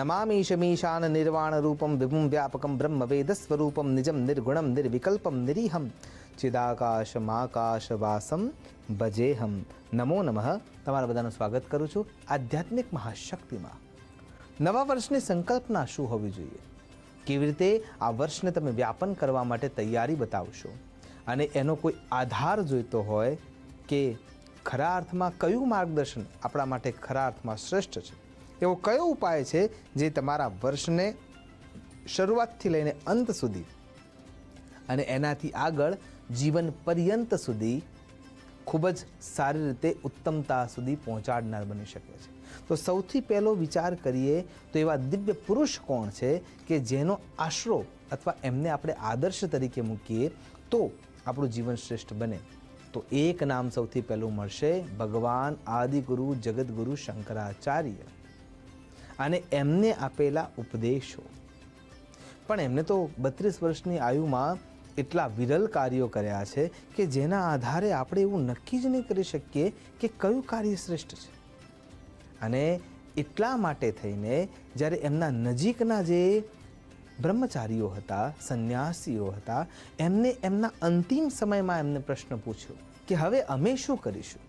નમામીશમીશાન નિર્વાણ રૂપમ વિભુમ વ્યાપકમ બ્રહ્મ વેદ સ્વરૂપમ નિજમ નિર્ગુણમ નિર્વિકલ્પમ નિરીહમ ચિદાકાશ માકાશ વાસમ ભજેહમ નમો નમઃ તમારા બધાનું સ્વાગત કરું છું આધ્યાત્મિક મહાશક્તિમાં। નવા વર્ષની સંકલ્પના શું હોવી જોઈએ? કેવી રીતે આ વર્ષને તમે વ્યાપન કરવા માટે તૈયારી બતાવશો? અને એનો કોઈ આધાર જોઈતો હોય કે ખરા અર્થમાં કયું માર્ગદર્શન આપણા માટે ખરા અર્થમાં શ્રેષ્ઠ છે? એવો કયો ઉપાય છે જે તમારા વર્ષને શરૂઆતથી લઈને અંત સુધી અને એનાથી આગળ જીવન પર્યંત સુધી ખૂબ જ સારી રીતે ઉત્તમતા સુધી પહોંચાડનાર બની શકે છે. તો સૌથી પહેલો વિચાર કરીએ તો એવા દિવ્ય પુરુષ કોણ છે કે જેનો આશરો અથવા એમને આપણે આદર્શ તરીકે મૂકીએ તો આપણું જીવન શ્રેષ્ઠ બને. તો એક નામ સૌથી પહેલું મળશે ભગવાન આદિગુરુ જગદગુરુ શંકરાચાર્ય. અને એમને આપેલા ઉપદેશો. પણ એમને તો બત્રીસ વર્ષની આયુમાં એટલા વિરલ કાર્યો કર્યા છે કે જેના આધારે આપણે એવું નક્કી જ નહીં કરી શકીએ કે કયું કાર્ય શ્રેષ્ઠ છે. અને એટલા માટે થઈને જ્યારે એમના નજીકના જે બ્રહ્મચારીઓ હતા, સંન્યાસીઓ હતા, એમને એમના અંતિમ સમયમાં એમને પ્રશ્ન પૂછ્યો કે હવે અમે શું કરીશું?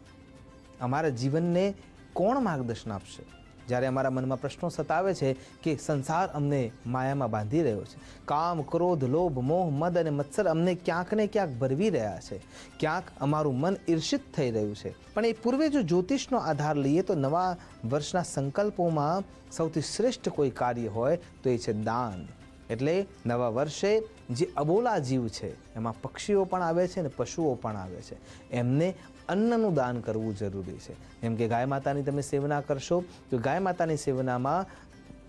અમારા જીવનને કોણ માર્ગદર્શન આપશે? જ્યારે અમારા મનમાં પ્રશ્નો સતાવે છે કે સંસાર અમને માયામાં બાંધી રહ્યો છે. કામ, ક્રોધ, લોભ, મોહ, મદ અને મત્સર અમને ક્યાંક ને ક્યાંક ભરવી રહ્યા છે. ક્યાંક અમારું મન ઈર્ષિત થઈ રહ્યું છે. પણ એ પૂર્વે જો જ્યોતિષનો આધાર લઈએ તો નવા વર્ષના સંકલ્પોમાં સૌથી શ્રેષ્ઠ કોઈ કાર્ય હોય તો એ છે દાન. એટલે નવા વર્ષે જે અબોલા જીવ છે, એમાં પક્ષીઓ પણ આવે છે અને પશુઓ પણ આવે છે. એમને અન્નનું દાન કરવું જરૂરી છે. જેમ કે ગાય માતાની તમે સેવના કરશો, તો ગાય માતાની સેવનામાં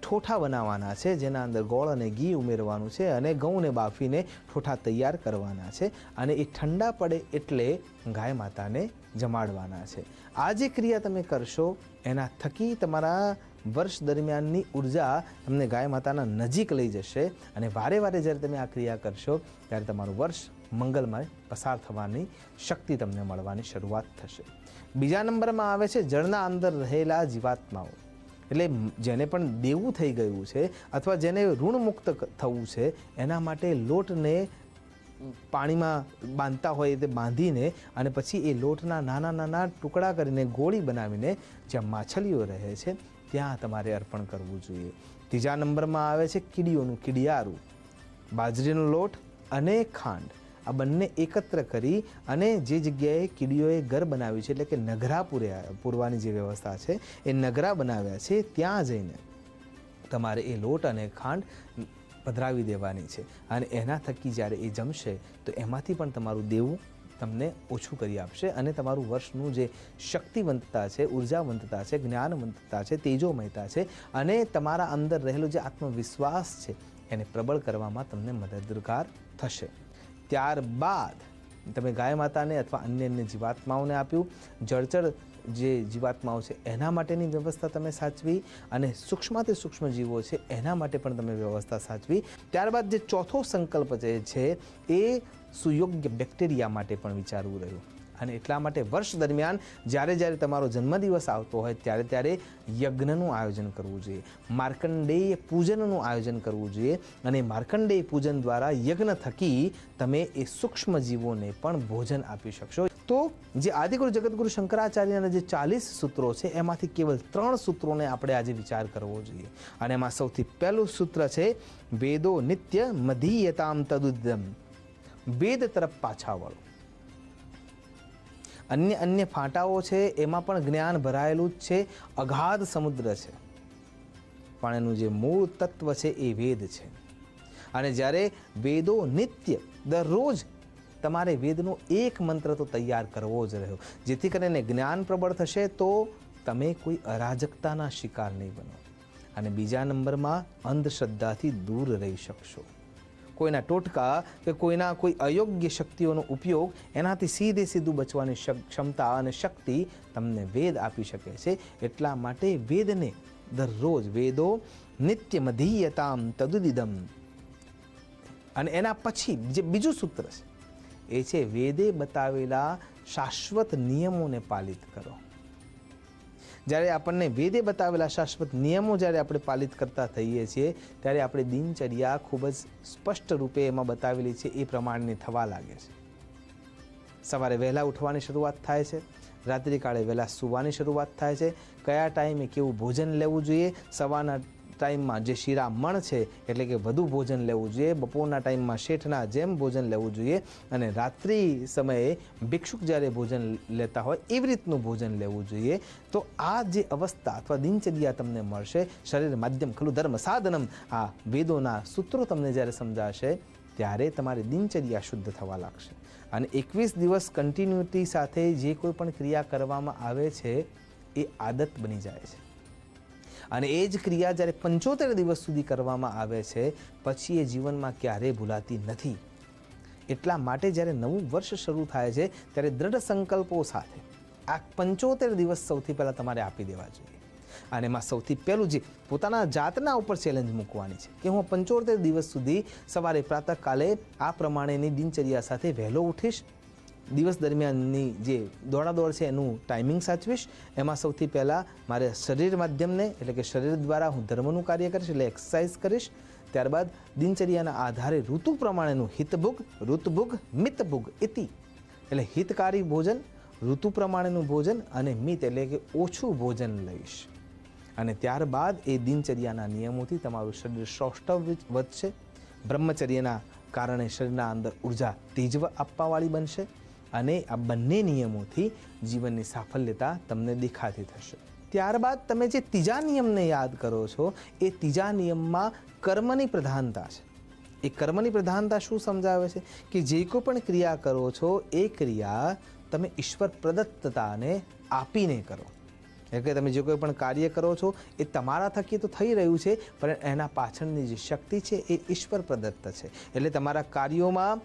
ઠોઠા બનાવવાના છે, જેના અંદર ગોળ અને ઘી ઉમેરવાનું છે અને ઘઉંને બાફીને ઠોઠા તૈયાર કરવાના છે અને એ ઠંડા પડે એટલે ગાય માતાને જમાડવાના છે. આ જે ક્રિયા તમે કરશો, એના થકી તમારા વર્ષ દરમિયાનની ઊર્જા તમને ગાય માતાના નજીક લઈ જશે અને વારે વારે જ્યારે તમે આ ક્રિયા કરશો, ત્યારે તમારું વર્ષ મંગલમય પસાર થવાની શક્તિ તમને મળવાની શરૂઆત થશે. બીજા નંબરમાં આવે છે, જળના અંદર રહેલા જીવાત્માઓ. એટલે જેને પણ દેવું થઈ ગયું છે અથવા જેને ઋણમુક્ત થવું છે, એના માટે લોટને પાણીમાં બાંધતા હોય તે બાંધીને અને પછી એ લોટના નાના નાના ટુકડા કરીને ગોળી બનાવીને જ્યાં માછલીઓ રહે છે, ત્યાં તમારે અર્પણ કરવું જોઈએ. ત્રીજા નંબરમાં આવે છે, કીડીઓનું કીડિયારું. બાજરીનો લોટ અને ખાંડ. આ બંને એકત્ર કરી અને જે જગ્યાએ કીડીઓએ ઘર બનાવ્યું છે એટલે કે નગરા પૂર્યા પૂરવાની જે વ્યવસ્થા છે, એ નગરા બનાવ્યા છે, ત્યાં જઈને તમારે એ લોટ અને ખાંડ પધરાવી દેવાની છે. અને એના થકી જ્યારે એ જમશે, તો એમાંથી પણ તમારું દેવું તમને ઓછું કરી આપશે અને તમારું વર્ષનું જે શક્તિવંતતા છે, ઉર્જાવંતતા છે, જ્ઞાનવંતતા છે, તેજોમયતા છે અને તમારા અંદર રહેલો જે આત્મવિશ્વાસ છે, એને પ્રબળ કરવામાં તમને મદદગાર થશે. ત્યારબાદ તમે ગાય માતાને અથવા અન્ય અન્ય જીવાત્માઓને આપ્યું. જળચર જે જીવાત્માઓ છે, એના માટેની વ્યવસ્થા તમે સાચવી અને સૂક્ષ્મથી સૂક્ષ્મ જીવો છે, એના માટે પણ તમે વ્યવસ્થા સાચવી. ત્યારબાદ જે ચોથો સંકલ્પ જે છે, એ સુયોગ્ય બેક્ટેરિયા માટે પણ વિચારવું રહ્યું. અને એટલા માટે વર્ષ દરમિયાન જ્યારે જ્યારે તમારો જન્મદિવસ આવતો હોય ત્યારે ત્યારે યજ્ઞનું આયોજન કરવું જોઈએ. માર્કંડેય પૂજનનું આયોજન કરવું જોઈએ અને માર્કંડેય પૂજન દ્વારા યજ્ઞ થકી તમે એ સૂક્ષ્મ જીવોને પણ ભોજન આપી શકશો. તો જે આદિગુરુ જગતગુરુ શંકરાચાર્યના જે ચાલીસ સૂત્રો છે, એમાંથી કેવલ ત્રણ સૂત્રોને આપણે આજે વિચાર કરવો જોઈએ. અને એમાં સૌથી પહેલું સૂત્ર છે, વેદો નિત્ય મધીયતામ તદુદમ વેદ તરફ પાછા વળો. અન્ય અન્ય ફાંટાઓ છે, એમાં પણ જ્ઞાન ભરાયેલું જ છે, અગાધ સમુદ્ર છે. પણ એનું જે મૂળ તત્વ છે એ વેદ છે. અને જ્યારે વેદો નિત્ય દરરોજ તમારે વેદનો એક મંત્ર તો તૈયાર કરવો જ રહ્યો. જેથી કરીને જ્ઞાન પ્રબળ થશે તો તમે કોઈ અરાજકતાના શિકાર નહીં બનો. અને બીજા નંબરમાં અંધશ્રદ્ધાથી દૂર રહી શકશો. કોઈના ટોટકા કે કોઈના કોઈ અયોગ્ય શક્તિઓનો ઉપયોગ એનાથી સીધે સીધું બચવાની ક્ષમતા અને શક્તિ તમને વેદ આપી શકે છે. એટલા માટે વેદને દરરોજ વેદો નિત્ય મધીયતામ તદુદિદમ. અને એના પછી જે બીજું સૂત્ર છે, એ છે વેદે બતાવેલા શાશ્વત નિયમોને પાલિત કરો. જ્યારે આપણને વેદે બતાવેલા શાશ્વત નિયમો જ્યારે આપણે પાલિત કરતા થઈએ છીએ, ત્યારે આપણી દિનચર્યા ખૂબ જ સ્પષ્ટ રૂપે એમાં બતાવેલી છે, એ પ્રમાણની થવા લાગે છે. સવારે વહેલા ઉઠવાની શરૂઆત થાય છે, રાત્રિકાળે વહેલા સૂવાની શરૂઆત થાય છે. કયા ટાઈમે કેવું ભોજન લેવું જોઈએ, સવારના ટાઈમમાં જે શિરામણ છે, એટલે કે વધુ ભોજન લેવું જોઈએ, બપોરના ટાઈમમાં શેઠના જેમ ભોજન લેવું જોઈએ અને રાત્રિ સમયે ભિક્ષુક જ્યારે ભોજન લેતા હોય એવી રીતનું ભોજન લેવું જોઈએ. તો આ જે અવસ્થા અથવા દિનચર્યા તમને મળશે. શરીર માધ્યમ ખલું ધર્મ સાધનમ આ વેદોના સૂત્રો તમને જ્યારે સમજાશે, ત્યારે તમારી દિનચર્યા શુદ્ધ થવા લાગશે. અને એકવીસ દિવસ કન્ટિન્યુટી સાથે જે કોઈ પણ ક્રિયા કરવામાં આવે છે, એ આદત બની જાય છે. અને એ જ ક્રિયા જ્યારે પંચોતેર દિવસ સુધી કરવામાં આવે છે, પછી એ જીવનમાં ક્યારેય ભૂલાતી નથી. એટલા માટે જ્યારે નવું વર્ષ શરૂ થાય છે, ત્યારે દ્રઢ સંકલ્પો સાથે આ પંચોતેર દિવસ સૌથી પહેલાં તમારે આપી દેવા જોઈએ. અને એમાં સૌથી પહેલું જે પોતાના જાતના ઉપર ચેલેન્જ મૂકવાની છે કે હું પંચોતેર દિવસ સુધી સવારે પ્રાતઃકાલે આ પ્રમાણેની દિનચર્યા સાથે વહેલો ઉઠીશ દિવસ દરમિયાનની જે દોડાદોડ છે એનું ટાઈમિંગ સાચવીશ. એમાં સૌથી પહેલાં મારે શરીર માધ્યમને, એટલે કે શરીર દ્વારા હું ધર્મનું કાર્ય કરીશ, એટલે એક્સરસાઇઝ કરીશ. ત્યારબાદ દિનચર્યાના આધારે ઋતુ પ્રમાણેનું હિતભુગ, ઋતુભુગ, મિતભુગ, ઇતિ. એટલે હિતકારી ભોજન, ઋતુ પ્રમાણેનું ભોજન અને મિત, એટલે કે ઓછું ભોજન લઈશ. અને ત્યારબાદ એ દિનચર્યાના નિયમોથી તમારું શરીર સૌષ્ઠવ વધશે. બ્રહ્મચર્યના કારણે શરીરના અંદર ઊર્જા તેજવ આપવાવાળી બનશે. અને આ બંને નિયમોથી જીવનની સાફલ્યતા તમને દેખાતી થશે. ત્યારબાદ તમે જે ત્રીજા નિયમને યાદ કરો છો, એ ત્રીજા નિયમમાં કર્મની પ્રધાનતા છે. એ કર્મની પ્રધાનતા શું સમજાવે છે? કે જે કોઈ પણ ક્રિયા કરો છો, એ ક્રિયા તમે ઈશ્વર પ્રદત્તતાને આપીને કરો. એટલે કે તમે જે કોઈ પણ કાર્ય કરો છો, એ તમારા થકી તો થઈ રહ્યું છે, પણ એના પાછળની જે શક્તિ છે, એ ઈશ્વર પ્રદત્ત છે. એટલે તમારા કાર્યોમાં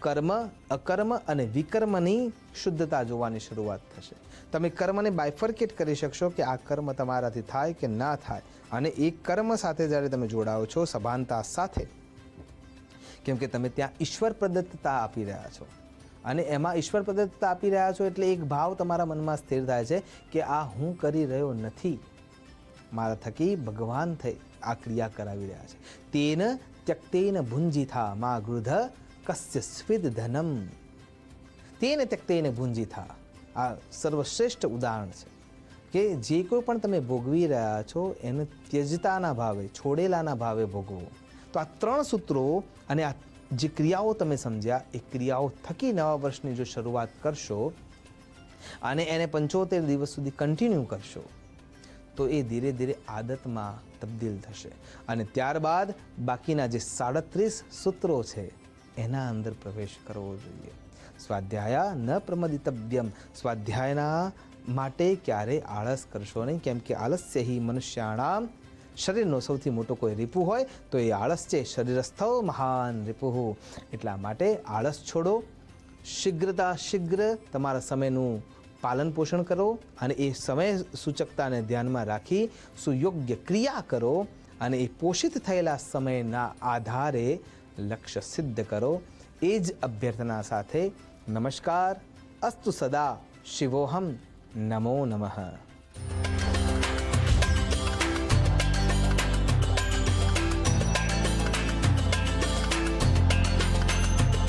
કર્મ, અકર્મ અને વિકર્મની શુદ્ધતા જોવાની શરૂઆત થશે. તમે કર્મને બાયફર્કેટ કરી શકશો કે આ કર્મ તમારાથી થાય કે ના થાય અને એ કર્મ સાથે જ્યારે તમે જોડાઓ છો, સભાનતા સાથે. કેમ કે તમે ત્યાં ઈશ્વર પ્રદત્તતા આપી રહ્યા છો. અને એમાં ઈશ્વર પ્રદત્તતા આપી રહ્યા છો એટલે એક ભાવ તમારા મનમાં સ્થિર થાય છે કે આ હું કરી રહ્યો નથી. મારા થકી ભગવાન થઈ આ ક્રિયા કરાવી રહ્યા છે. તેન ત્યક્તેન ભુંજીથા મા ગૃધ કસ્ય સ્વિદ ધનમ તેને ત્યક્તેન ભુંજીથા આ સર્વશ્રેષ્ઠ ઉદાહરણ છે કે જે કોઈ પણ તમે ભોગવી રહ્યા છો એને ત્યજતાના ભાવે છોડેલાના ભાવે ભોગવો તો આ ત્રણ સૂત્રો અને આ જે ક્રિયાઓ તમે સમજ્યા એ ક્રિયાઓ થકી નવા વર્ષની જો શરૂઆત કરશો અને એને પંચોતેર દિવસ સુધી કન્ટિન્યુ કરશો તો એ ધીરે ધીરે આદતમાં તબદીલ થશે અને ત્યારબાદ બાકીના જે સાડત્રીસ સૂત્રો છે એના અંદર પ્રવેશ કરવો જોઈએ. સ્વાધ્યાય ન પ્રમદિતવ્યમ. સ્વાધ્યાયના માટે ક્યારે આળસ કરશો નહીં, કેમ કે આલસ્ય હિ મનુષ્યાણામ. શરીરનો સૌથી મોટો કોઈ રીપુ હોય, તો એ આળસ છે શરીરસ્થો મહાન રીપુ. એટલા માટે આળસ છોડો. શીઘ્રતા શીઘ્ર તમારા સમયનું પાલન પોષણ કરો અને એ સમય સૂચકતાને ધ્યાનમાં રાખી સુયોગ્ય ક્રિયા કરો અને એ પોષિત થયેલા સમયના આધારે લક્ષ્ય સિદ્ધ કરો. એ જ અભ્યર્થના સાથે નમસ્કાર. અસ્તુ સદા. શિવોહમ. નમો નમઃ.